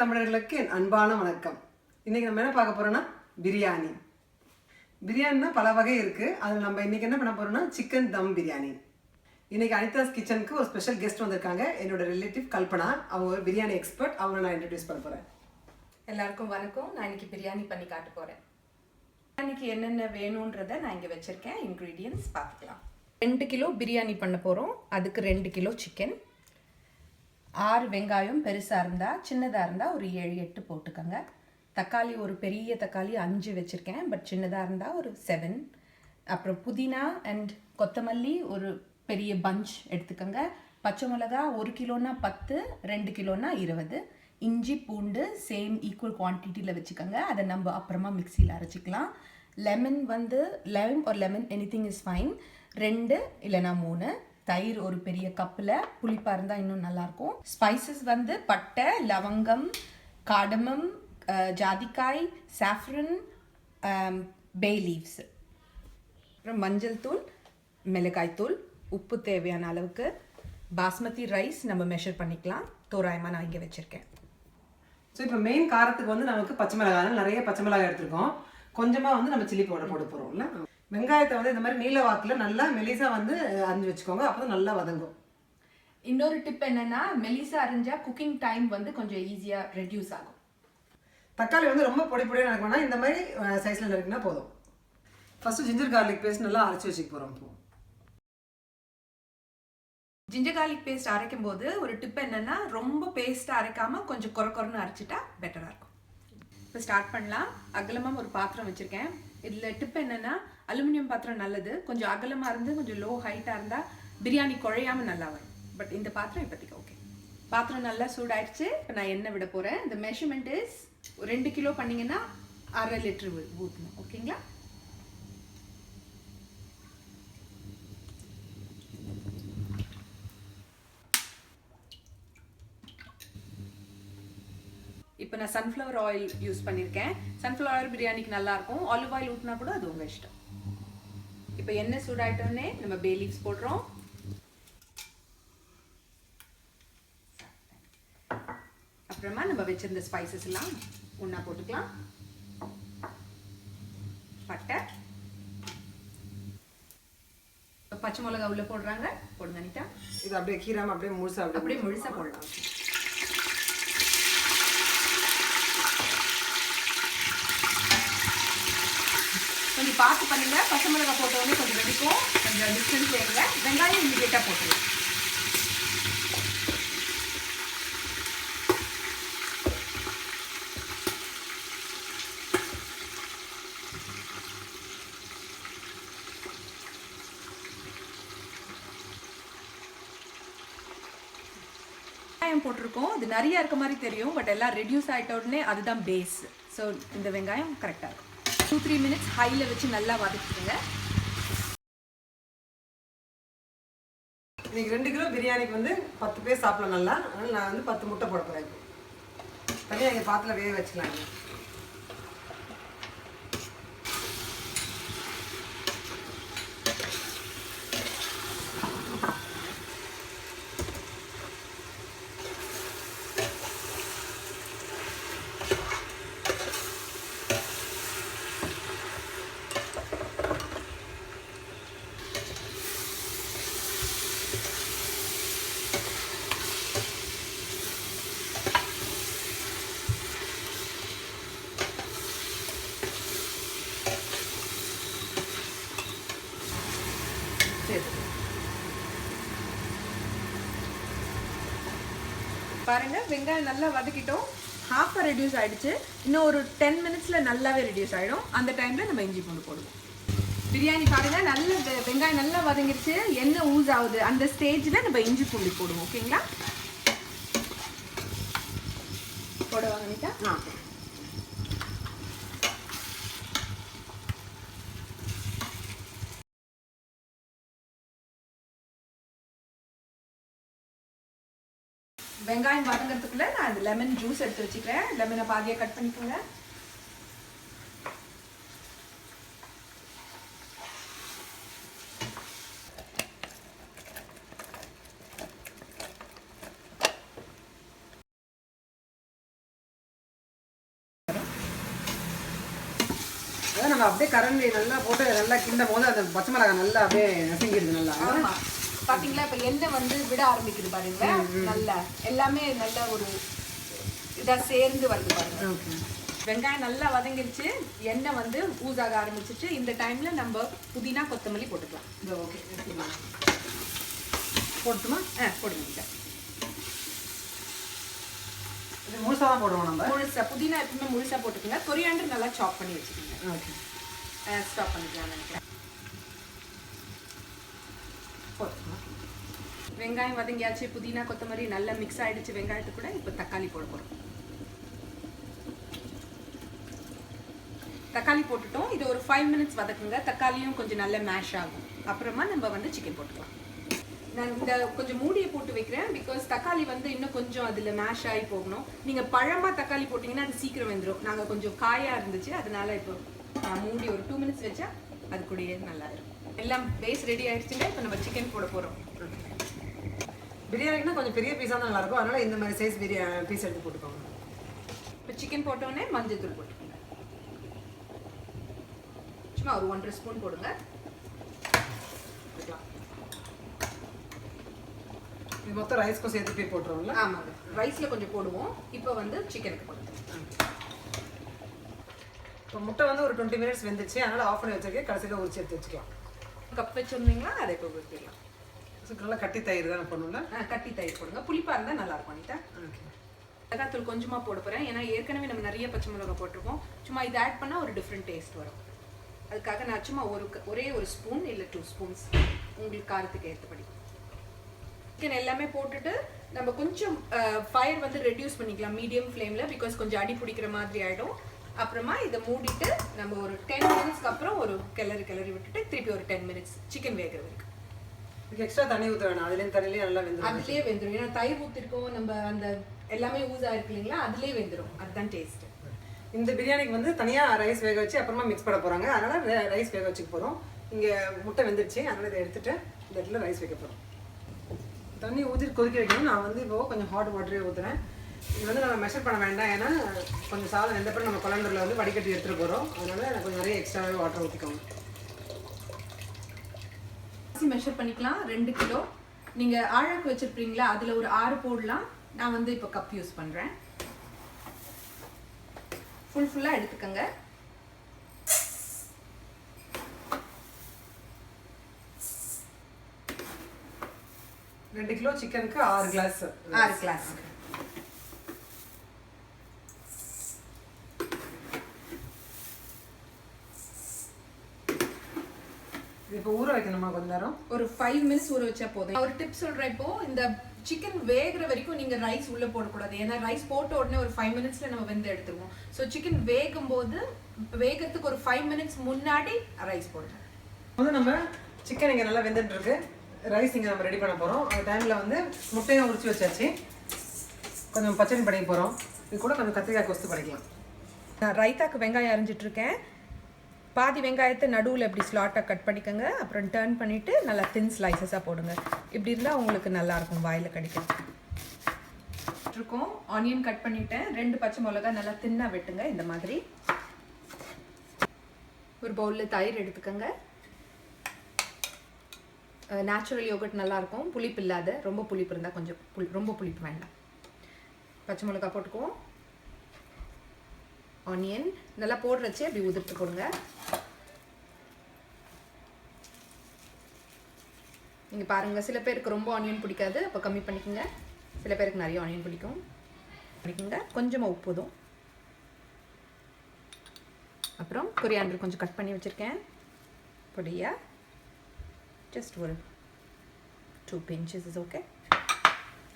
தமிழர்களுக்கு என் அன்பான வணக்கம். இன்றைக்கி நம்ம என்ன பார்க்க போகிறோன்னா பிரியாணி. பிரியாணினா பல வகை இருக்குது அதில் நம்ம இன்றைக்கி என்ன பண்ண போகிறோன்னா சிக்கன் தம் பிரியாணி. இன்றைக்கி அனிதாஸ் கிச்சனுக்கு ஒரு ஸ்பெஷல் கெஸ்ட் வந்திருக்காங்க. என்னோட ரிலேட்டிவ் கல்பனா. அவங்க ஒரு பிரியாணி எக்ஸ்பர்ட் அவங்க நான் இன்ட்ரடியூஸ் பண்ண போகிறேன் எல்லாருக்கும் வணக்கம். நான் இன்னைக்கு பிரியாணி பண்ணி காட்ட போகிறேன் பிரியாணிக்கு என்னென்ன வேணுன்றதை நான் இங்கே வச்சுருக்கேன். இன்க்ரீடியன்ஸ் பார்த்துக்கலாம். ரெண்டு கிலோ பிரியாணி பண்ண போகிறோம் அதுக்கு ரெண்டு கிலோ சிக்கன் ஆறு வெங்காயம் பெருசாக இருந்தால் சின்னதாக இருந்தால் ஒரு ஏழு எட்டு போட்டுக்கோங்க. தக்காளி ஒரு பெரிய தக்காளி அஞ்சு வச்சுருக்கேன் பட் சின்னதாக இருந்தால் ஒரு செவன் அப்புறம் புதினா அண்ட் கொத்தமல்லி ஒரு பெரிய பஞ்ச் எடுத்துக்கோங்க. பச்சை மிளகா ஒரு கிலோனா பத்து ரெண்டு கிலோனா இருபது. இஞ்சி பூண்டு சேம் ஈக்குவல் குவான்டிட்டியில் வச்சுக்கோங்க. அதை நம்ம அப்புறமா மிக்சியில் அரைச்சிக்கலாம். லெமன் வந்து லெமன் ஒரு lemon anything is fine ரெண்டு இல்லைனா மூணு. தயிர் ஒரு பெரிய கப்பில் புளிப்பாக இருந்தால் இன்னும் நல்லாயிருக்கும் ஸ்பைசஸ் வந்து பட்டை லவங்கம் காடமம் ஜாதிக்காய் சாஃப்ரன் பே லீவ்ஸ் அப்புறம் மஞ்சள் தூள் மிளகாய் தூள் உப்பு தேவையான அளவுக்கு. பாஸ்மதி ரைஸ் நம்ம மெஷர் பண்ணிக்கலாம். தோராயமாக நான் இங்கே வச்சுருக்கேன். ஸோ இப்போ மெயின் காரத்துக்கு வந்து நமக்கு பச்சை மிளகாய் நிறைய பச்சை மிளகாய் எடுத்துருக்கோம். கொஞ்சமாக வந்து நம்ம சில்லி பவுடர் போட போகிறோம்ல வெங்காயத்தை வந்து இந்த மாதிரி நீல வாக்கில் நல்லா மெலிசா வந்து அரிஞ்சு வச்சுக்கோங்க. அப்போ தான் நல்லா வதங்கும். இன்னொரு டிப் என்னன்னா மெலிசா அரைஞ்சா குக்கிங் டைம் வந்து கொஞ்சம் ஈஸியாக ரெடியூஸ் ஆகும். தக்காளி வந்து ரொம்ப பொடி பொடியாக நடக்கணும்னா இந்த மாதிரி சைஸில் நறுக்கினா போதும். ஃபஸ்ட்டு ஜிஞ்சர் கார்லிக் பேஸ்ட் நல்லா அரைச்சி வச்சுக்க போகிறோம் இப்போ. ஜிஞ்சர் garlic பேஸ்ட் அரைக்கும் போது ஒரு டிப் என்னன்னா ரொம்ப பேஸ்ட்டாக அரைக்காம கொஞ்சம் குறை குறைன்னு அரைச்சிட்டா பெட்டராக இருக்கும். இப்போ ஸ்டார்ட் பண்ணலாம். அகலமாக ஒரு பாத்திரம் வச்சுருக்கேன். இதில் டிப் என்னன்னா அலுமினியம் பாத்திரம் நல்லது. கொஞ்சம் அகலமாக இருந்து கொஞ்சம் லோ ஹைட்டாக இருந்தால் பிரியாணி குழையாமல் நல்லா வரும். பட் இந்த பாத்திரம் இப்போதைக்கு ஓகே பாத்திரம் நல்லா சூடாயிடுச்சு. இப்போ நான் எண்ணெய் விட போகிறேன் இந்த மெஷர்மெண்ட் இஸ் ரெண்டு கிலோ பண்ணீங்கன்னா அரை லிட்டர் ஊற்றணும் ஓகேங்களா இப்போ நான் சன்ஃப்ளவர் ஆயில் யூஸ் பண்ணியிருக்கேன். சன்ஃப்ளவர் ஆயில் பிரியாணிக்கு நல்லா இருக்கும். ஆலிவ் ஆயில் ஊற்றினா கூட அது உங்கள் இஷ்டம். இப்போ எண்ணெய் சூடாயிட்டோடனே நம்ம பே லீவ்ஸ் போடுறோம். அப்புறமா நம்ம வச்சிருந்த ஸ்பைசஸ் எல்லாம் ஒன்றா போட்டுக்கலாம். பட்டை. பச்சை மிளகா உள்ள போடுறாங்க. போடுங்க அனிதா. இது அப்படியே கீராம அப்படியே முழுசா அப்படியே அப்படியே முழுசா போடலாம். கொஞ்சம் பார்த்து பண்ணுங்க. பச்சை மிளகாய் போட்டோடனே கொஞ்சம் வெடிக்கும். கொஞ்சம் டிஸ்டன்ஸ் வேணுங்க வெங்காயம் இமீடியட்டாக போட்டுருங்க. வெங்காயம் போட்டிருக்கோம். இது நிறைய இருக்க மாதிரி தெரியும் பட் எல்லாம் ரெடியூஸ் ஆகிட்ட உடனே அதுதான் பேஸ் ஸோ இந்த வெங்காயம் கரெக்டாக இருக்கும். டூ த்ரீ மினிட்ஸ் ஹையில் வச்சு நல்லா வதக்கிடுங்க. இன்னைக்கு ரெண்டு கிலோ பிரியாணிக்கு வந்து பத்து பேர் சாப்பிடலாம் நல்லா. அதனால் நான் வந்து பத்து முட்டை போட போகிறேன் தனியாக எங்கள் பாத்தில் வேக வச்சுக்கலாங்க பாருங்கள் வெங்காயம் நல்லா வதக்கிட்டோம். ஹாஃபாக ரெடியூஸ் ஆகிடுச்சு இன்னும் ஒரு டென் மினிட்ஸில் நல்லாவே ரெடியூஸ் ஆகிடும் அந்த டைமில் நம்ம இஞ்சி பூண்டு போடுவோம். பிரியாணி பாருங்கள் நல்ல வெங்காயம் நல்லா வதங்கிருச்சு. எண்ணெய் ஊஸ் ஆகுது அந்த ஸ்டேஜில் நம்ம இஞ்சி பூண்டு போடுவோம் ஓகேங்களா போடுவாங்க ஆ. வெங்காயம் வதங்கிறதுக்குள்ளே நான் இந்த லெமன் ஜூஸ் எடுத்து வச்சுக்கிறேன். லெமனை பாதியாக கட் பண்ணிக்கோங்க. அதான் நம்ம அப்படியே கரண்டி நல்லா போட்டு நல்லா கிண்ட போது அந்த பச்சை மிளகாய் நல்லா அப்படியே நசுங்கிடுது நல்லா. ஆமா பாத்தீங்களா? இப்ப எண்ணெய் வந்து விட ஆரம்பிக்குது பாருங்க. நல்லா. எல்லாமே நல்ல ஒரு இதா சேர்ந்து வருது பாருங்க. வெங்காயம் நல்லா வதங்கிருச்சு. எண்ணெய் வந்து ஊசாக ஆரம்பிச்சிச்சு. இந்த டைம்ல நம்ம புதினா கொத்தமல்லி போட்டுக்கலாம். இந்த ஓகே. போட்டுமா ஆ போடுங்க. இது முழுசாக தான் போடுவோம் நம்ம? முழுசா. புதினா எப்பவுமே முழுசா போட்டுக்கோங்க. கொரியாண்டர் நல்லா சாப் பண்ணி வச்சுக்கோங்க. ஓகே. ஸ்டாப் பண்ணிக்கலாம் நினைக்கிறேன் போட்டுக்கலாம் வெங்காயம் வதங்கியாச்சு புதினா கொத்தமல்லி நல்லா மிக்ஸ் ஆகிடுச்சு வெங்காயத்து கூட இப்போ தக்காளி போட போகிறோம் தக்காளி போட்டுட்டோம். இது ஒரு ஃபைவ் மினிட்ஸ் வதக்குங்க. தக்காளியும் கொஞ்சம் நல்லா மேஷ் ஆகும். அப்புறமா நம்ம வந்து சிக்கன் போட்டுக்கலாம். நான் இந்த கொஞ்சம் மூடியை போட்டு வைக்கிறேன். பிகாஸ் தக்காளி வந்து இன்னும் கொஞ்சம் அதில் மேஷ் ஆகி போகணும். நீங்கள் பழமாக தக்காளி போட்டிங்கன்னா அது சீக்கிரம் வெந்துடும் நாங்கள் கொஞ்சம் காயாக இருந்துச்சு. அதனால இப்போ ஆ, மூடி ஒரு டூ மினிட்ஸ் வச்சா அது கூடயே நல்லா இருக்கும். எல்லாம் பேஸ் ரெடி ஆயிடுச்சுங்க. இப்போ நம்ம சிக்கன் போட போகிறோம் பிரியாணிக்குனா கொஞ்சம் பெரிய பீஸாக தான் நல்லா இருக்கும் அதனால இந்த மாதிரி சைஸ் பிரியாணி பீஸ் எடுத்து போட்டுக்கோங்க. இப்போ சிக்கன் போட்டோடனே மஞ்சள் தூள் போட்டுக்கோங்க. சும்மா ஒரு ஒன்றரை ஸ்பூன் போடுங்க. இது மொத்தம் ரைஸ்க்கும் சேர்த்து போய் போட்டுருவோம்ல? ஆமாங்க. ரைஸில் கொஞ்சம் போடுவோம். இப்போ வந்து சிக்கனுக்கு போடுங்க. இப்போ முட்டை வந்து ஒரு டுவெண்ட்டி மினிட்ஸ் வெந்துச்சு அதனால ஆஃப் பண்ணி வச்சிருக்கேன். கடைசியில் உரிச்சு எடுத்து வச்சுக்கலாம். கப் வச்சிருந்தீங்களா? அதை இப்போ ஊற்றிடலாம் நல்லா கட்டி தயிர் தானே பண்ணும்ல ஆ, கட்டி தயிர் போடுங்க. புளிப்பாக இருந்தால் நல்லா இருக்கும் அனிதா. மிளகாத்தூள் கொஞ்சமாக போட போகிறேன் ஏன்னா ஏற்கனவே நம்ம நிறைய பச்சை மிளகாய் போட்டிருக்கோம். சும்மா இதை ஆட் பண்ணால் ஒரு டிஃப்ரெண்ட் டேஸ்ட் வரும். அதுக்காக நான் சும்மா ஒரு ஒரே ஒரு ஸ்பூன் இல்லை டூ ஸ்பூன்ஸ் உங்களுக்கு காரத்துக்கு ஏற்றபடி சிக்கன் எல்லாமே போட்டுட்டு நம்ம கொஞ்சம் ஃபயர் வந்து ரெடியூஸ் பண்ணிக்கலாம். மீடியம் ஃப்ளேமில் பிகாஸ் கொஞ்சம் அடி பிடிக்கிற மாதிரி ஆகிடும் அப்புறமா இதை மூடிட்டு நம்ம ஒரு டென் மினிட்ஸ்க்கு அப்புறம் ஒரு கிளறி கிளறி விட்டுட்டு திருப்பி ஒரு டென் மினிட்ஸ் சிக்கன் வேகிற வரைக்கும் இதுக்கு எக்ஸ்ட்ரா தண்ணி ஊற்ற வேணாம். அதுலேயும் தண்ணிலேயே நல்லா வெந்துடும் அதுலயே வெந்துடும் ஏன்னா தயிர் ஊற்றிருக்கோம் நம்ம அந்த எல்லாமே யூஸ் ஆயிருக்கு இல்லைங்களா? அதுலயே வெந்துடும் அதுதான் டேஸ்ட் இந்த பிரியாணிக்கு வந்து தனியாக ரைஸ் வேக வச்சு அப்புறமா மிக்ஸ் பண்ண போகிறாங்க அதனால ரைஸ் வேக வச்சுக்க போகிறோம் இங்கே முட்டை வெந்துருச்சு. அதனால இதை எடுத்துட்டு இந்த இடத்துல ரைஸ் வைக்க போகிறோம் தண்ணி ஊற்றி கொதிக்க வைக்கணும். நான் வந்து இப்போ கொஞ்சம் ஹாட் வாட்டரே ஊற்றுறேன் இது வந்து நம்ம மெஷர் பண்ண வேண்டாம். ஏன்னா கொஞ்சம் சாதம் வெந்தப்பறம் நம்ம குழம்புல வந்து வடிகட்டி எடுத்துகிட்டு போகிறோம் அதனால நான் கொஞ்சம் நிறைய எக்ஸ்ட்ராவே வாட்டர் ஊற்றிக்கோங்க அரிசி மெஷர் பண்ணிக்கலாம். ரெண்டு கிலோ. நீங்க ஆழாக்கு வச்சிருப்பீங்களா? அதுல ஒரு ஆறு போடலாம். நான் வந்து இப்போ கப் யூஸ் பண்றேன். ஃபுல் ஃபுல்லா எடுத்துக்கங்க. ரெண்டு கிலோ சிக்கனுக்கு ஆறு கிளாஸ் ஆறு கிளாஸ் இப்போ ஊற வைக்கணுமா கொஞ்ச நேரம்? ஒரு ஃபைவ் மினிட்ஸ் ஊற வச்சா போதும். ஒரு டிப் சொல்றேன் இப்போ இந்த சிக்கன் வேகிற வரைக்கும் நீங்க ரைஸ் உள்ள போடக்கூடாது. ஏன்னா ரைஸ் போட்ட உடனே ஒரு ஃபைவ் மினிட்ஸ்ல நம்ம வெந்து எடுத்துருவோம். ஸோ சிக்கன் வேகும் போது வேகத்துக்கு ஒரு ஃபைவ் மினிட்ஸ் முன்னாடி ரைஸ் போடுங்க வந்து நம்ம சிக்கன் இங்கே நல்லா வெந்துட்டு இருக்கு ரைஸ் இங்கே நம்ம ரெடி பண்ண போகிறோம் அந்த டைமில் வந்து முட்டையும் உரிச்சு வச்சாச்சு. கொஞ்சம் பச்சடி பண்ணிக்க போகிறோம் இது கூட கொஞ்சம் கத்திரிக்காய் கொஸ்து பண்ணிக்கலாம். நான் ரைத்தாக்கு வெங்காயம் அரிஞ்சிட்டு இருக்கேன். பாதி வெங்காயத்தை நடுவில் இப்படி ஸ்லாட்டாக கட் பண்ணிக்கோங்க. அப்புறம் டர்ன் பண்ணிவிட்டு நல்லா தின் ஸ்லைசஸாக போடுங்க. இப்படி இருந்தால் உங்களுக்கு நல்லாயிருக்கும் வாயில் கிடைக்கும் இருக்கும் ஆனியன் கட் பண்ணிட்டேன். ரெண்டு பச்சை மிளகா நல்லா தின்னாக வெட்டுங்க இந்த மாதிரி. ஒரு பவுலில் தயிர் எடுத்துக்கோங்க. நேச்சுரல் யோகட் நல்லாயிருக்கும் புளிப்பு இல்லாத ரொம்ப புளிப்பு இருந்தால் கொஞ்சம் புளி ரொம்ப புளிப்பு வேண்டாம். பச்சை மிளகா போட்டுக்குவோம். ஆனியன் நல்லா போடுறச்சு அப்படி உதிர்த்து கொடுங்க நீங்கள் பாருங்கள் சில பேருக்கு ரொம்ப ஆனியன் பிடிக்காது. அப்போ கம்மி பண்ணிக்கோங்க. சில பேருக்கு நிறைய ஆனியன் பிடிக்கும். பிடிக்குங்க கொஞ்சமாக உப்பு போதும். அப்புறம் கொரியாண்டர் கொஞ்சம் கட் பண்ணி வச்சுருக்கேன். பொடியா? ஜஸ்ட் ஒரு டூ பிஞ்சஸ் இஸ் ஓகே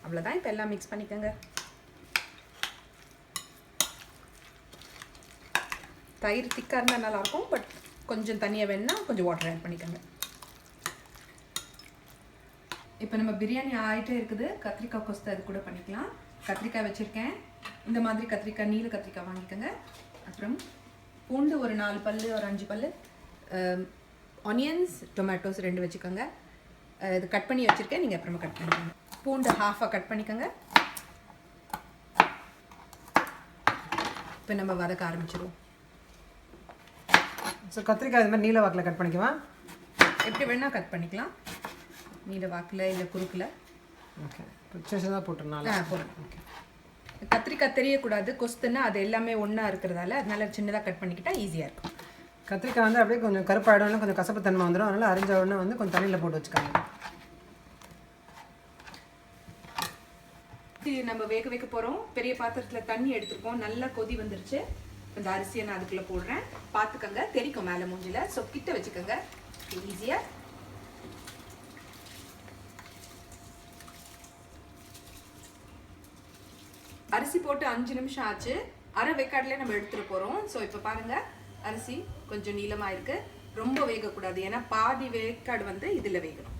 அவ்வளோதான் இப்போ எல்லாம் மிக்ஸ் பண்ணிக்கோங்க. தயிர் திக்காக இருந்தால் நல்லாயிருக்கும் பட் கொஞ்சம் தனியாக வேணுன்னா கொஞ்சம் வாட்டர் ஆட் பண்ணிக்கோங்க. இப்போ நம்ம பிரியாணி ஆகிட்டே இருக்குது. கத்திரிக்காய் கொஸ்து அது கூட பண்ணிக்கலாம். கத்திரிக்காய் வச்சுருக்கேன். இந்த மாதிரி கத்திரிக்காய் நீல கத்திரிக்காய் வாங்கிக்கோங்க. அப்புறம் பூண்டு ஒரு நாலு பல்லு ஒரு அஞ்சு பல்லு ஆனியன்ஸ் டொமேட்டோஸ் ரெண்டு வச்சுக்கோங்க. இது கட் பண்ணி வச்சுருக்கேன். நீங்கள் அப்புறமா கட் பண்ணிக்கோங்க. பூண்டு ஹாஃபாக கட் பண்ணிக்கோங்க. இப்போ நம்ம வதக்க ஆரம்பிச்சிடுவோம் ஸோ கத்திரிக்காய் இது மாதிரி நீல வாக்கில் கட் பண்ணிக்குவா? எப்படி வேணால் கட் பண்ணிக்கலாம். நீல வாக்கில் இல்லை குறுக்கில்? ஓகே சின்னதாக ஆ போதும் கத்திரிக்காய் தெரியக்கூடாது கொஸ்துன்னா அது எல்லாமே ஒன்றா இருக்கிறதால அதனால சின்னதாக கட் பண்ணிக்கிட்டா ஈஸியாக இருக்கும். கத்திரிக்காய் வந்து அப்படியே கொஞ்சம் கருப்பாயிடும் கொஞ்சம் கசப்பு தன்மை வந்துடும் அதனால் அரிஞ்ச உடனே வந்து கொஞ்சம் தண்ணியில் போட்டு வச்சுக்காங்க நம்ம வேக வைக்க போகிறோம் பெரிய பாத்திரத்தில் தண்ணி எடுத்துருக்கோம். நல்லா கொதி வந்துருச்சு. இந்த அரிசியை நான் அதுக்குள்ளே போடுறேன். பார்த்துக்கங்க தெரிக்கும் மேலே மூஞ்சில. ஸோ கிட்ட வச்சுக்கோங்க. ஈஸியாக அரிசி போட்டு அஞ்சு நிமிஷம் ஆச்சு. அரை வேக்காடுல நம்ம எடுத்துட்டு போறோம். ஸோ இப்போ பாருங்க அரிசி கொஞ்சம் நீளமா இருக்கு ரொம்ப வேகக்கூடாது. ஏன்னா பாதி வேக்காடு வந்து இதில் வேகணும்.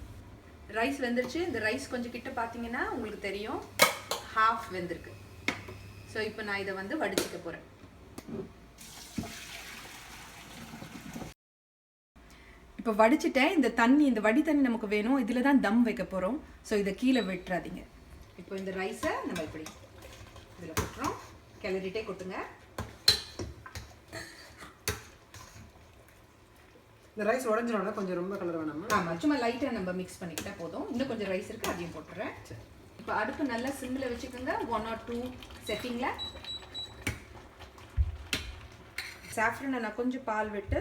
ரைஸ் வெந்துருச்சு. இந்த ரைஸ் கொஞ்சம் கிட்ட பார்த்தீங்கன்னா உங்களுக்கு தெரியும் ஹாஃப் வெந்திருக்கு. ஸோ இப்போ நான் இதை வந்து வடிச்சிக்க போகிறேன் இப்போ வடிச்சிட்டேன். இந்த தண்ணி இந்த வடி தண்ணி நமக்கு வேணும். இதில் தான் தம் வைக்க போகிறோம் ஸோ இதை கீழே விட்டுறாதீங்க. இப்போ இந்த ரைஸை நம்ம இப்படி இதில் கொட்டுறோம். கிளறிட்டே கொட்டுங்க. இந்த ரைஸ் உடஞ்சிரோம்னா கொஞ்சம் ரொம்ப கலர் வேணாமா? ஆமாம் சும்மா லைட்டாக நம்ம மிக்ஸ் பண்ணிக்கிட்டா போதும். இன்னும் கொஞ்சம் ரைஸ் இருக்குது அதையும் போட்டுறேன். இப்போ அடுப்பு நல்லா சிம்மில் வச்சுக்கோங்க. ஒன் ஆர் டூ செட்டிங்கில் சாஃப்ரனை நான் கொஞ்சம் பால் விட்டு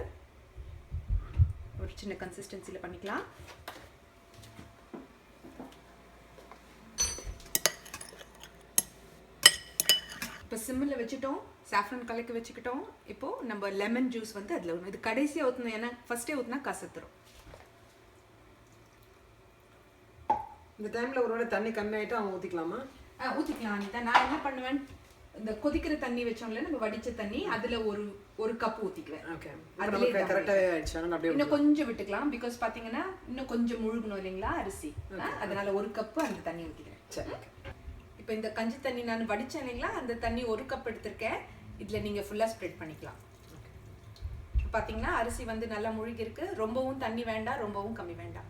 ஒரு சின்ன கன்சிஸ்டன்சியில் பண்ணிக்கலாம். இப்போ சிம்மில் வச்சுட்டோம் சாஃப்ரன் கலக்கி வச்சுக்கிட்டோம். இப்போ நம்ம லெமன் ஜூஸ் வந்து அதில் ஊற்றணும் இது கடைசியாக ஊற்றணும் ஏன்னா ஃபஸ்ட்டே ஊற்றினா கசத்துரும். இந்த டைமில் ஒருவேளை தண்ணி கம்மியாயிட்டு அவங்க ஊற்றிக்கலாமா ஆ ஊற்றிக்கலாம் அனிதா. நான் என்ன பண்ணுவேன்? இந்த கொதிக்கிற தண்ணி வச்சோம்ல நம்ம வடிச்ச தண்ணி அதில் ஒரு ஒரு கப் ஊற்றிக்குவேன் ஓகே இன்னும் கொஞ்சம் விட்டுக்கலாம் பிகாஸ் பார்த்தீங்கன்னா இன்னும் கொஞ்சம் முழுகணும் இல்லைங்களா அரிசி. அதனால ஒரு கப்பு அந்த தண்ணி ஊற்றிக்கிறேன் சரி இப்போ இந்த கஞ்சி தண்ணி நான் வடிச்சேன் இல்லைங்களா? அந்த தண்ணி ஒரு கப் எடுத்திருக்கேன். இதில் நீங்கள் ஃபுல்லாக ஸ்ப்ரெட் பண்ணிக்கலாம். பார்த்தீங்கன்னா அரிசி வந்து நல்லா முழுகி இருக்கு ரொம்பவும் தண்ணி வேண்டாம் ரொம்பவும் கம்மி வேண்டாம்.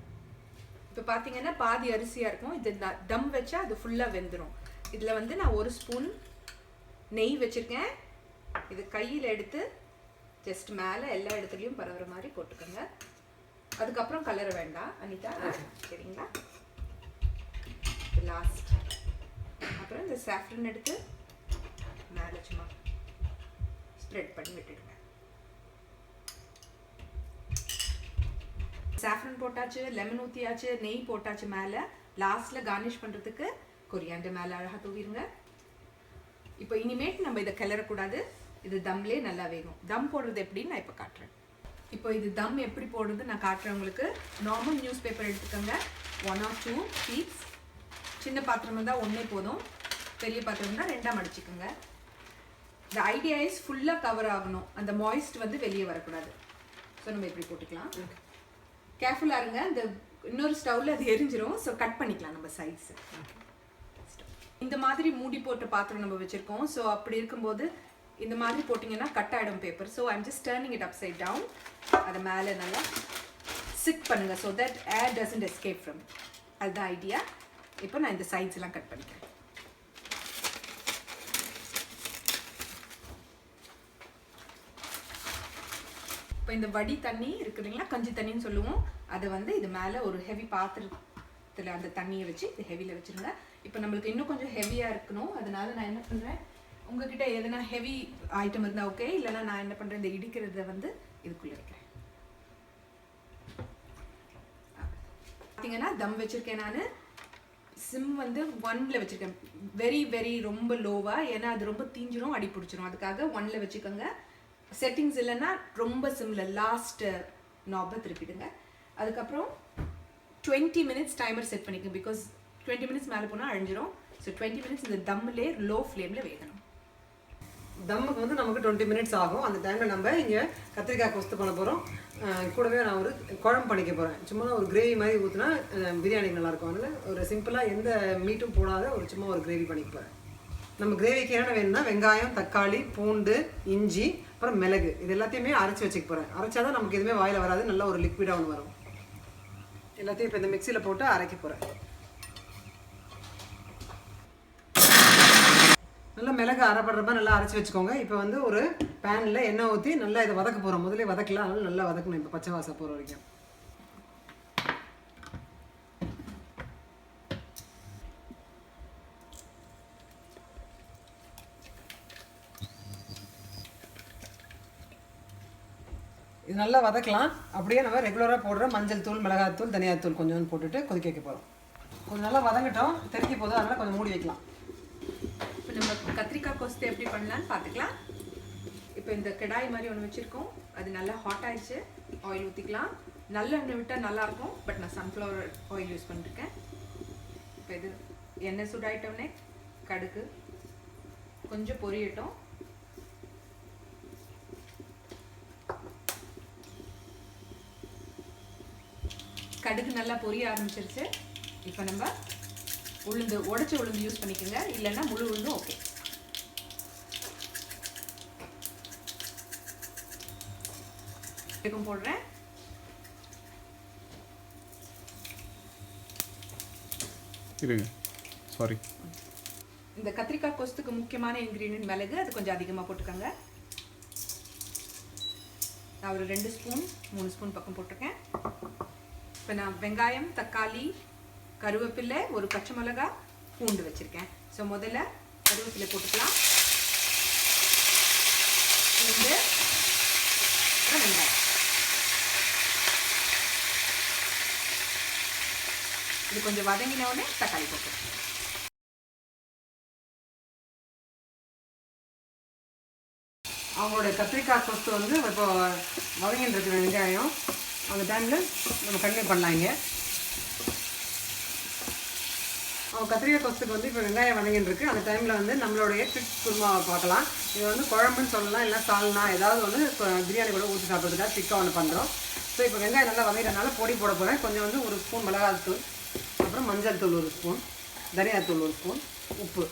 இப்போ பார்த்தீங்கன்னா பாதி அரிசியாக இருக்கும். இது தம் வச்சா அது ஃபுல்லாக வெந்துடும் இதில் வந்து நான் ஒரு ஸ்பூன் நெய் வச்சுருக்கேன். இது கையில் எடுத்து ஜஸ்ட் மேலே எல்லா இடத்துலையும் பரவுற மாதிரி போட்டுக்கோங்க. அதுக்கப்புறம் கலர வேண்டாம். அனிதா சரிங்களா? லாஸ்ட் அப்புறம் இந்த சாஃப்ரன் எடுத்து மேலே சும்மா ஸ்ப்ரெட் பண்ணி விட்டுடுங்க. சாஃப்ரன் போட்டாச்சு லெமன் ஊற்றியாச்சு நெய் போட்டாச்சு மேலே. லாஸ்ட்டில் கார்னிஷ் பண்ணுறதுக்கு கொரியாண்டு மேலே அழகாக தூவிடுங்க. இப்போ இனிமேட் நம்ம இதை கிளறக்கூடாது. இது தம்லே நல்லா வேகும். தம் போடுறது எப்படின்னு நான் இப்போ காட்டுறேன். இப்போ இது தம் எப்படி போடுறது நான் காட்டுறேன் உங்களுக்கு. நார்மல் நியூஸ் பேப்பர் எடுத்துக்கோங்க. ஒன் ஆர் டூ சீட்ஸ் சின்ன பாத்திரம் இருந்தால் ஒன்றே போதும். பெரிய பாத்திரம் இருந்தால் ரெண்டாக மடிச்சுக்கோங்க இந்த ஐடியா இஸ் ஃபுல்லாக கவர் ஆகணும். அந்த மாய்ஸ்ட் வந்து வெளியே வரக்கூடாது. ஸோ நம்ம இப்படி போட்டுக்கலாம். கேர்ஃபுல்லாக இருங்க. இந்த இன்னொரு ஸ்டவ்வில் அது எரிஞ்சிரும். ஸோ கட் பண்ணிக்கலாம் நம்ம சைஸ் இந்த மாதிரி மூடி போட்ட பாத்திரம் நம்ம வச்சிருக்கோம். ஸோ அப்படி இருக்கும்போது இந்த மாதிரி போட்டிங்கன்னா கட் ஆகிடும் paper so I'm just turning it upside down அதை மேலே நல்லா சிக் பண்ணுங்க. So that air doesn't escape from அதுதான் ஐடியா இப்போ நான் இந்த சைட்ஸ் எல்லாம் கட் பண்ணிக்கிறேன். இப்போ இந்த வடி தண்ணி இருக்குதுங்களா இல்லைங்களா? கஞ்சி தண்ணின்னு சொல்லுவோம். அதை வந்து இது மேலே ஒரு ஹெவி பாத்திரத்தில் அந்த தண்ணியை வச்சு இது ஹெவியில் வச்சுருங்க. இப்போ நம்மளுக்கு இன்னும் கொஞ்சம் ஹெவியாக இருக்கணும். அதனால நான் என்ன பண்ணுறேன் உங்ககிட்ட எதனா ஹெவி ஐட்டம் இருந்தால் ஓகே இல்லைன்னா நான் என்ன பண்ணுறேன் இந்த இடிக்கிறத வந்து இதுக்குள்ளே வைக்கிறேன். பார்த்தீங்கன்னா தம் வச்சுருக்கேன் நான். சிம் வந்து ஒன்ல வச்சுருக்கேன். வெரி வெரி ரொம்ப லோவாக ஏன்னா அது ரொம்ப தீஞ்சிரும் அடி பிடிச்சிரும் அதுக்காக ஒன்ல வச்சுக்கோங்க. செட்டிங்ஸ் இல்லைன்னா ரொம்ப சிம்மில் லாஸ்ட் நாபை திருப்பிடுங்க. அதுக்கப்புறம் டுவெண்ட்டி மினிட்ஸ் டைமர் செட் பண்ணிக்கோங்க. பிகாஸ் டுவெண்ட்டி மினிட்ஸ் மேலே போனால் அழிஞ்சிரும். ஸோ டுவெண்ட்டி மினிட்ஸ் இந்த தம்மிலே லோ ஃப்ளேமில் வேகணும். தம்முக்கு வந்து நமக்கு டுவெண்ட்டி மினிட்ஸ் ஆகும். அந்த டைமில் நம்ம இங்கே கத்திரிக்காய் கொஸ்து பண்ண போகிறோம் கூடவே நான் ஒரு குழம்பு பண்ணிக்க போகிறேன் சும்மா ஒரு கிரேவி மாதிரி ஊற்றினா பிரியாணிக்கு நல்லாயிருக்கும் அதில் ஒரு சிம்பிளாக எந்த மீட்டும் போடாத ஒரு சும்மா ஒரு கிரேவி பண்ணிக்க போகிறேன் நம்ம கிரேவிக்கு என்னென்ன வேணும்னா வெங்காயம் தக்காளி பூண்டு இஞ்சி அப்புறம் மிளகு. இது எல்லாத்தையுமே அரைச்சி வச்சுக்க போகிறேன் அரைச்சா தான் நமக்கு எதுவுமே வாயில் வராது. நல்ல ஒரு லிக்விடாக ஒன்று வரும். எல்லாத்தையும் இப்போ இந்த மிக்சியில் போட்டு அரைக்க போகிறேன் நல்லா மிளகு அரைப்படுறப்ப நல்லா அரைச்சி வச்சுக்கோங்க. இப்போ வந்து ஒரு பேனில் எண்ணெய் ஊற்றி நல்லா இதை வதக்க போகிறோம் முதல்ல வதக்கலாம். அதனால் நல்லா வதக்கணும். இப்போ பச்சை வாசம் போகிற வரைக்கும். இது நல்லா வதக்கலாம். அப்படியே நம்ம ரெகுலராக போடுற மஞ்சள் தூள் மிளகாத்தூள் தனியாத்தூள் கொஞ்சம் போட்டுட்டு கொதிக்க வைக்க போகிறோம் கொஞ்சம் நல்லா வதங்கட்டும். தெறிக்க போதும். அதனால் கொஞ்சம் மூடி வைக்கலாம். இப்போ நம்ம கத்திரிக்காய் கொஸ்து எப்படி பண்ணலான்னு பார்த்துக்கலாம். இப்போ இந்த கடாய் மாதிரி ஒன்று வச்சுருக்கோம். அது நல்லா ஹாட் ஆயிடுச்சு. ஆயில் ஊற்றிக்கலாம் நல்ல எண்ணெய் விட்டால் நல்லாயிருக்கும் பட் நான் சன்ஃப்ளவர் ஆயில் யூஸ் பண்ணிருக்கேன். இப்போ இது எண்ணெய் சுடாயிட்டோடனே கடுகு. கொஞ்சம் பொரியட்டும். கடுகு நல்லா பொரிய ஆரம்பிச்சிருச்சு. இப்போ நம்ம உளுந்து உடைச்ச உளுந்து யூஸ் பண்ணிக்கோங்க. இல்லைன்னா முழு உளுந்தும் ஓகே இதுக்கும் போடுறேன். இருங்க. சாரி இந்த கத்திரிக்காய் கொஸ்துக்கு முக்கியமான இன்க்ரீடியன்ட் மிளகு அது கொஞ்சம் அதிகமாக போட்டுக்கோங்க. நான் ஒரு ரெண்டு ஸ்பூன் மூணு ஸ்பூன் பக்கம் போட்டிருக்கேன். இப்போ நான் வெங்காயம் தக்காளி கருவேப்பிலை ஒரு பச்சை மிளகா பூண்டு வச்சுருக்கேன். ஸோ முதல்ல கருவேப்பிலை போட்டுக்கலாம். பூண்டு வெங்காயம். இது கொஞ்சம் வதங்கின உடனே தக்காளி போட்டு அவங்களோட கத்திரிக்காய் சொத்து வந்து இப்போ வதங்கிட்டு இருக்கிற வெங்காயம். அந்த டைமில் நம்ம கன்வே பண்ணலாங்க இங்கே அவங்க கத்திரிக்காய் கொஸ்துக்கு வந்து இப்போ வெங்காயம் வதங்கிட்டு இருக்கு அந்த டைமில் வந்து நம்மளுடைய ஃபிட் குருமாவை பார்க்கலாம். இது வந்து குழம்புன்னு சொல்லலாம் இல்லை சால்னா ஏதாவது ஒன்று பிரியாணி கூட ஊற்றி சாப்பிட்றதுக்காக திக்காக ஒன்று பண்ணுறோம் ஸோ இப்போ வெங்காயம் நல்லா வதங்கிறதுனால பொடி போட போகிறேன் கொஞ்சம் வந்து ஒரு ஸ்பூன் மிளகாத்தூள் அப்புறம் மஞ்சள் தூள் ஒரு ஸ்பூன் தனியாத்தூள் ஒரு ஸ்பூன் உப்பு.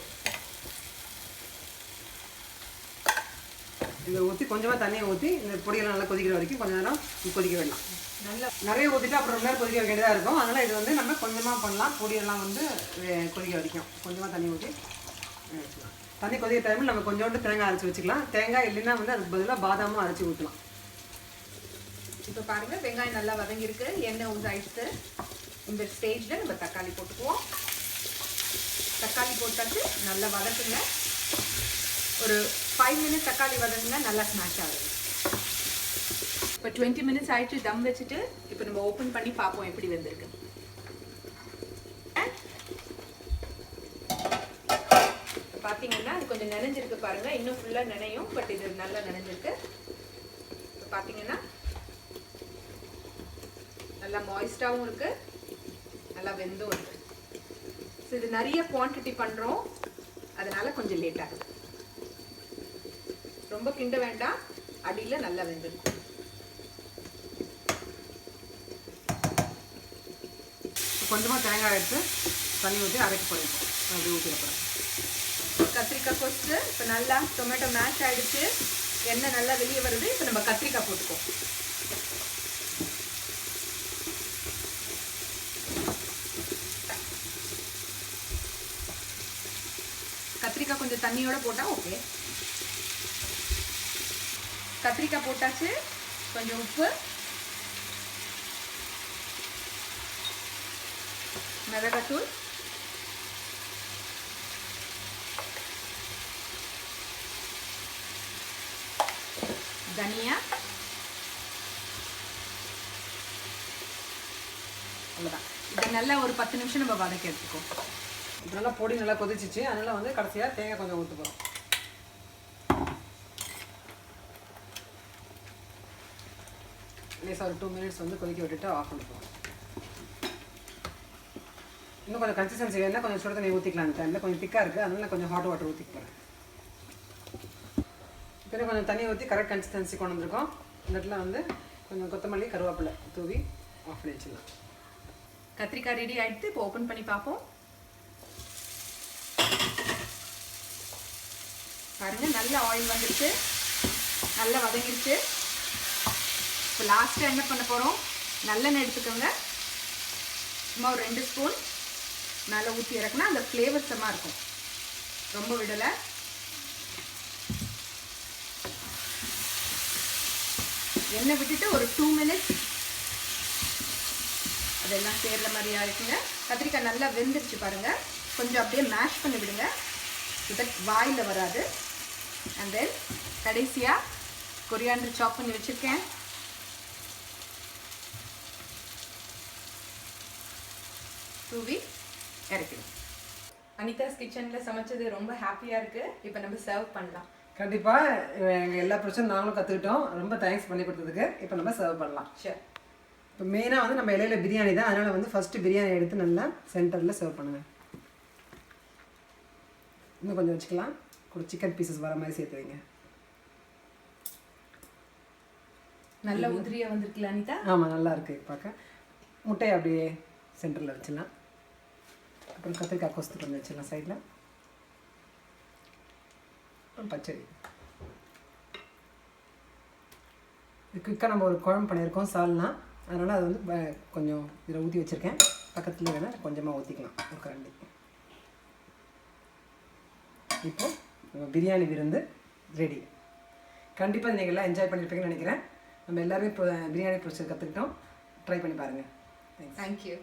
இதை ஊற்றி கொஞ்சமாக தண்ணியை ஊற்றி இந்த பொடியெல்லாம் நல்லா கொதிக்கிற வரைக்கும் கொஞ்ச நேரம் கொதிக்க விடலாம் நல்லா நிறைய ஊற்றிட்டு அப்புறம் நேரம் கொதிக்க வேண்டியதாக இருக்கும். அதனால் இது வந்து நம்ம கொஞ்சமாக பண்ணலாம். பொடியெல்லாம் வந்து கொதிக்க வரைக்கும். கொஞ்சமாக தண்ணி ஊற்றி வச்சுக்கலாம் தண்ணி கொதிக்கிற டைமில் நம்ம கொஞ்சோண்டு தேங்காய் அரைச்சி வச்சுக்கலாம். தேங்காய் இல்லைன்னா வந்து அதுக்கு பதிலாக பாதாமும் அரைச்சி ஊற்றலாம் இப்போ பாருங்க வெங்காயம் நல்லா வதங்கியிருக்கு. எண்ணெய் உண்டாயிடுச்சு இந்த ஸ்டேஜில் நம்ம தக்காளி போட்டுக்குவோம். தக்காளி போட்டாச்சு நல்லா வதக்குங்க. ஒரு ஃபைவ் மினிட்ஸ் தக்காளி வதங்கினா நல்லா ஸ்மாஷ் ஆகுது இப்போ டுவெண்ட்டி மினிட்ஸ் ஆயிடுச்சு தம் வச்சுட்டு இப்போ நம்ம ஓப்பன் பண்ணி பார்ப்போம் எப்படி வந்திருக்கு. பார்த்தீங்கன்னா இது கொஞ்சம் நினைஞ்சிருக்கு பாருங்க. இன்னும் ஃபுல்லாக நனையும் பட் இது நல்லா நனைஞ்சிருக்கு. இப்போ பார்த்தீங்கன்னா நல்லா மாய்ஸ்டாகவும் இருக்கு. நல்லா வெந்தும் இருக்கு. ஸோ இது நிறைய குவான்டிட்டி பண்ணுறோம் அதனால கொஞ்சம் லேட் ஆகுது. ரொம்ப கிண்ட வேண்டாம். அடியில் நல்லா வெந்திருக்கும் கொஞ்சமாக தேங்காய் எடுத்து தண்ணி ஊற்றி அரைக்க போகிறேன் அப்படி ஊற்றிட போகிறேன் கத்திரிக்காய் கொஸ்து இப்போ நல்லா டொமேட்டோ மேஷ் ஆயிடுச்சு. எண்ணெய் நல்லா வெளியே வருது. இப்போ நம்ம கத்திரிக்காய் போட்டுக்குவோம். கத்திரிக்காய் கொஞ்சம் தண்ணியோட போட்டால் ஓகே கத்திரிக்காய் போட்டாச்சு. கொஞ்சம் உப்பு. மிளகாத்தூள். தனியா. அவ்வளோதான் இதை நல்லா ஒரு பத்து நிமிஷம் நம்ம வதக்கி எடுத்துக்கோ இப்போ நல்லா பொடி நல்லா கொதிச்சிச்சு. அதனால் வந்து கடைசியாக தேங்காய் கொஞ்சம் ஊற்று போகிறோம் மினிட்ஸ் ஒரு டூ மினிட்ஸ் வந்து கொதிக்க விட்டுட்டு ஆஃப் பண்ணிப்போம் இன்னும் கொஞ்சம் கன்சிஸ்டன்சி வேணால் கொஞ்சம் சுடு தண்ணி ஊற்றிக்கலாம் அந்த டைமில் கொஞ்சம் திக்காக இருக்குது அதனால கொஞ்சம் ஹாட் வாட்டர் ஊற்றிக்க போகிறேன் இப்போ கொஞ்சம் தண்ணி ஊற்றி கரெக்ட் கன்சிஸ்டன்சி கொண்டு வந்திருக்கோம். இந்த இடத்துல வந்து கொஞ்சம் கொத்தமல்லி கருவேப்பிலை தூவி ஆஃப் பண்ணி வச்சிடலாம். கத்திரிக்காய் ரெடி ஆகிட்டு இப்போ ஓப்பன் பண்ணி பார்ப்போம். பாருங்க நல்ல ஆயில் வந்துருச்சு. நல்லா வதங்கிருச்சு. இப்போ லாஸ்ட்டாக என்ன பண்ண போகிறோம் நல்லெண்ணெய் எடுத்துக்கோங்க. சும்மா ஒரு ரெண்டு ஸ்பூன் மேலே ஊற்றி இறக்குனா அந்த ஃப்ளேவர் செம்மா இருக்கும். ரொம்ப விடலை. எண்ணெய் விட்டுட்டு ஒரு டூ மினிட்ஸ் அதெல்லாம் சேர்ற மாதிரியா இருக்குங்க கத்திரிக்காய் நல்லா வெந்துருச்சு பாருங்க. கொஞ்சம் அப்படியே மேஷ் பண்ணி விடுங்க. இதை வாயில் வராது. அண்ட் தென் கடைசியாக கொரியாண்டர் சாப் பண்ணி வச்சுருக்கேன். தூவி இறக்கிடும். அனிதாஸ் கிச்சனில் சமைச்சது ரொம்ப ஹாப்பியாக இருக்குது இப்போ நம்ம சர்வ் பண்ணலாம். கண்டிப்பாக எங்கள் எல்லா பிரச்சனையும் நாங்களும் கற்றுக்கிட்டோம் ரொம்ப தேங்க்ஸ் பண்ணி கொடுத்ததுக்கு. இப்போ நம்ம சர்வ் பண்ணலாம். ஷூர் இப்போ மெயினாக வந்து நம்ம இலையில பிரியாணி தான். அதனால் வந்து ஃபஸ்ட்டு பிரியாணி எடுத்து நல்லா சென்டரில் சர்வ் பண்ணுங்கள் இன்னும் கொஞ்சம் வச்சுக்கலாம். கூட சிக்கன் பீசஸ் வர மாதிரி சேர்த்து வைங்க. நல்ல உதிரியாக வந்திருக்குல்ல அனிதா? ஆமாம் நல்லா இருக்கு. பார்க்க முட்டையை அப்படியே சென்டரில் வச்சிடலாம். அப்புறம் கத்திரிக்காய் கொஸ்து கொஞ்சம் வச்சிடலாம் சைடில் அப்புறம் பச்சடி இது குயிக்காக நம்ம ஒரு குழம்பு பண்ணியிருக்கோம் சால்னா. அதனால் அது வந்து கொஞ்சம் இதில் ஊற்றி வச்சுருக்கேன். பக்கத்தில் வேணால் கொஞ்சமாக ஊற்றிக்கலாம் ஒரு கரண்டி. இப்போ பிரியாணி விருந்து ரெடி கண்டிப்பாக நீங்கள் எல்லாம் என்ஜாய் பண்ணியிருப்பீங்கன்னு நினைக்கிறேன். நம்ம எல்லாருமே இப்போ பிரியாணி ப்ரொசீஜர் கற்றுக்கிட்டோம் ட்ரை பண்ணி பாருங்கள் தேங்க்யூ